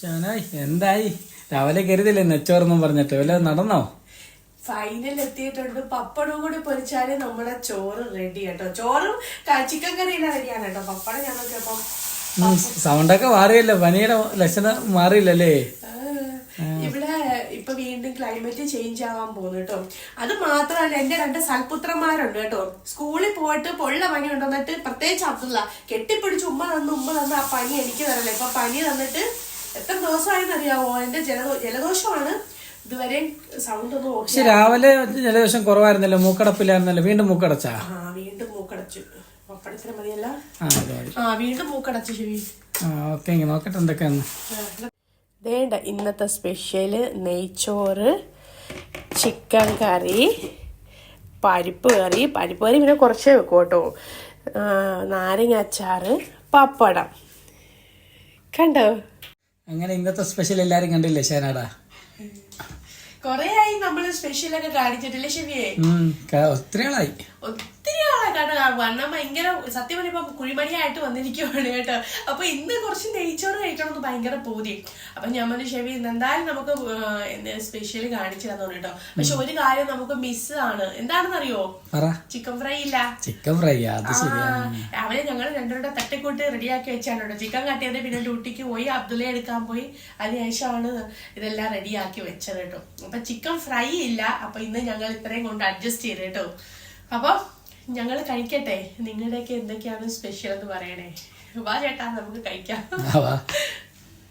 ഷാനായി എന്തായി? രാവിലെ കരുതില്ലേ നെച്ചോറെന്നും പറഞ്ഞിട്ട്? വല്ല നടന്നോ? ഫൈനൽ എത്തിയിട്ടുണ്ട്. പപ്പടവും കൂടി പൊരിച്ചാൽ നമ്മുടെ ചോറ് റെഡി കേട്ടോ ചോറും ചിക്കൻ കറിയും റെഡിയാണ് കേട്ടോ പപ്പടം ഞങ്ങൾക്ക് ഉം, സൗണ്ടൊക്കെ മാറിയല്ലോ. പനിയുടെ ലക്ഷണം മാറിയില്ലല്ലേ? ഇവിടെ ഇപ്പൊ വീണ്ടും ക്ലൈമറ്റ് ചേഞ്ച് ആവാൻ പോകുന്നു കേട്ടോ. അത് മാത്രമല്ല എന്റെ രണ്ട് സൽപുത്രന്മാരുണ്ട് കേട്ടോ. സ്കൂളിൽ പോയിട്ട് പൊള്ള പനി ഉണ്ടെന്നിട്ട് പ്രത്യേകിച്ച് അബ്ദുള്ള. കെട്ടിപ്പിടിച്ച് ഉമ്മ തന്നു ഉമ്മ തന്നു ആ പനി എനിക്ക് തരല്ലേ. ഇപ്പൊ പനി തന്നിട്ട് എത്ര ദിവസമായെന്ന് അറിയാവോ എന്റെ ജലദോ ജലദോഷമാണ് ഇതുവരെ സൗണ്ട് ഒന്നും പക്ഷെ രാവിലെ ജലദോഷം കുറവായിരുന്നല്ലോ മൂക്കടപ്പില്ലായിരുന്നല്ലോ വീണ്ടും മൂക്കടച്ചാ? ആ വീണ്ടും മൂക്കടച്ചു. പപ്പടത്തിന് മതിയല്ല? ആ വീണ്ടും മൂക്കടച്ചു ശരി. ആ ഓക്കെ ഇങ്ങനെ നോക്കട്ടെ എന്തൊക്കെയാന്ന്. വേണ്ട ഇന്നത്തെ സ്പെഷ്യൽ നെയ്ച്ചോറ് ചിക്കൻ കറി പരിപ്പ് കറി. പരിപ്പ് കറി പിന്നെ കുറച്ചേ വെക്കും കേട്ടോ. നാരങ്ങ അച്ചാറ് പപ്പടം. കണ്ടോ? അങ്ങനെ ഇന്നത്തെ സ്പെഷ്യൽ എല്ലാരും കണ്ടില്ലേ ഷേനാടാ കൊറേ ആയി നമ്മൾ സ്പെഷ്യൽ ഒക്കെ കാണിച്ചിട്ടില്ലേ ശരിയേ ഒത്തിരി ആളായി വണ്ണം ഭയങ്കര സത്യം പറയുമ്പോൾ കുഴിമണിയായിട്ട് വന്നിരിക്കുവാണ് കേട്ടോ. അപ്പൊ ഇന്ന് കുറച്ച് നെയ്ച്ചോറ് കഴിക്കണം എന്ന് ഭയങ്കര പൂതി. അപ്പൊ ഞാൻ പറഞ്ഞു ഷെവി ഇന്ന് എന്തായാലും നമുക്ക് സ്പെഷ്യൽ കാണിച്ചു തന്നു കേട്ടോ. പക്ഷെ ഒരു കാര്യം നമുക്ക് മിസ് ആണ്. എന്താണെന്നറിയോ? ചിക്കൻ ഫ്രൈ ഇല്ല. ചിക്കൻ ഫ്രൈ രാവിലെ ഞങ്ങൾ രണ്ടുപേരുടെ തട്ടിക്കൂട്ട് റെഡിയാക്കി വെച്ചാണ് കേട്ടോ. ചിക്കൻ കട്ടിയത് പിന്നെ ഡ്യൂട്ടിക്ക് പോയി അബ്ദുള്ള എടുക്കാൻ പോയി. അതിനുശേഷമാണ് ഇതെല്ലാം റെഡിയാക്കി വെച്ചത് കേട്ടോ. അപ്പൊ ചിക്കൻ ഫ്രൈ ഇല്ല. അപ്പൊ ഇന്ന് ഞങ്ങൾ ഇത്രയും കൊണ്ട് അഡ്ജസ്റ്റ് ചെയ്ത് കേട്ടോ. അപ്പൊ ഞങ്ങൾ കഴിക്കട്ടെ. നിങ്ങളുടെയൊക്കെ എന്തൊക്കെയാണ് സ്പെഷ്യൽ എന്ന് പറയണേ? വാ ചേട്ടാ നമുക്ക് കഴിക്കാം.